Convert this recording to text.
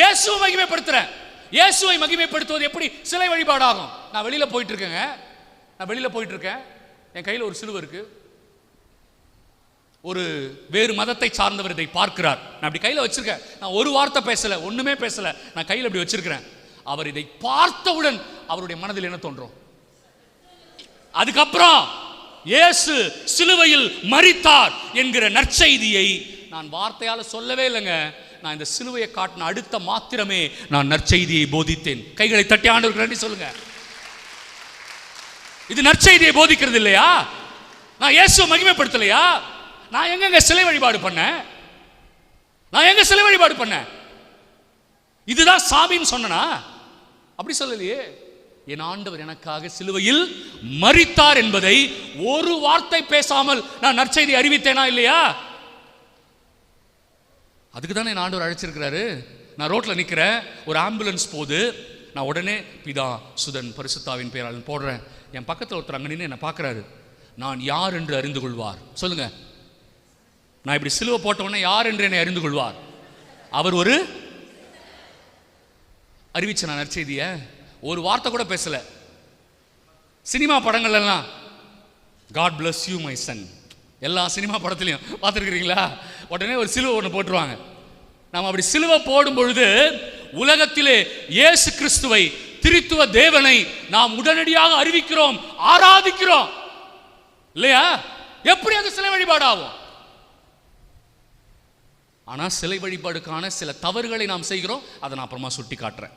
இயேசுவை மகிமைப்படுத்துறேன். இயேசுவை மகிமைப்படுத்துவது எப்படி? சிலை வழிபாடாகும். நான் வெளியில போயிட்டு இருக்கேங்க நான் வெளியில போயிட்டு இருக்கேன் என் கையில் ஒரு சிலுவை இருக்கு. ஒரு வேறு மதத்தை சார்ந்தவர் இதை பார்க்கிறார். நான் அப்படி கையில் வச்சிருக்கேன். நான் ஒரு வார்த்தை பேசல ஒண்ணுமே பேசல. நான் கையில் அப்படி வச்சிருக்கிறேன். அவர் இதை பார்த்தவுடன் அவருடைய மனதில் என்ன தோன்றும்? அதுக்கப்புறம் இயேசு சிலுவையில் மறித்தார் என்கிற நற்செய்தியை நான் வார்த்தையால சொல்லவே இல்லைங்க. நான் இந்த சிலுவையை காட்டின அடுத்த மாத்திரமே நான் நற்செய்தியை போதித்தேன். கைகளை தட்டி ஆண்டவர்கள் நன்றி சொல்லுங்க. இது நற்செய்தியை போதிக்கிறது இல்லையா? நான் இயேசுவை மகிமைப்படுத்தலையா? நான் எங்கெங்க சிலை வழிபாடு பண்ணேன்? நான் எங்க சிலை வழிபாடு பண்ணேன்? இதுதான் சாமின்னு சொன்னனா? அப்படி சொல்லலையே. என் ஆண்டவர் எனக்காக சிலுவையில் மறித்தார் என்பதை ஒரு வார்த்தை பேசாமல் நான் நற்செய்தி அறிவித்தேனா இல்லையா? அதுக்கு தானே என் ஆண்டவர் அழைச்சிருக்கிறாரு? நான் ரோட்டில் நிற்கிறேன் ஒரு ஆம்புலன்ஸ் போகுது. நான் உடனே பிதா சுதன் பரிசுத்தாவின் பேராளன் போடுறேன். என் பக்கத்தில் ஒருத்தர் அங்கே நின்று என்னை பார்க்கறாரு. நான் யார் என்று அறிந்து கொள்வார். சொல்லுங்க. நான் இப்படி சிலுவை போட்ட யார் என்று என்னை அறிந்து கொள்வார்? அவர் ஒரு அறிவிச்ச நான் நற்செய்திய ஒரு வார்த்தை கூட பேசலை. சினிமா படங்கள் எல்லாம் God bless you my son எல்லா சினிமா படத்துலையும். பார்த்துருக்கிறீங்களா? உடனே ஒரு சிலுவை ஒன்று போட்டுருவாங்க. நாம் அப்படி சிலுவை போடும் பொழுது உலகத்திலே இயேசு கிறிஸ்துவை திருத்துவ தேவனை நாம் உடனடியாக அறிவிக்கிறோம் ஆராதிக்கிறோம். இல்லையா? எப்படி அது சிலை வழிபாடு ஆகும் ஆனால் சிலை வழிபாடுக்கான சில தவறுகளை நாம் செய்கிறோம். அதை நான் அப்புறமா சுட்டி காட்டுறேன்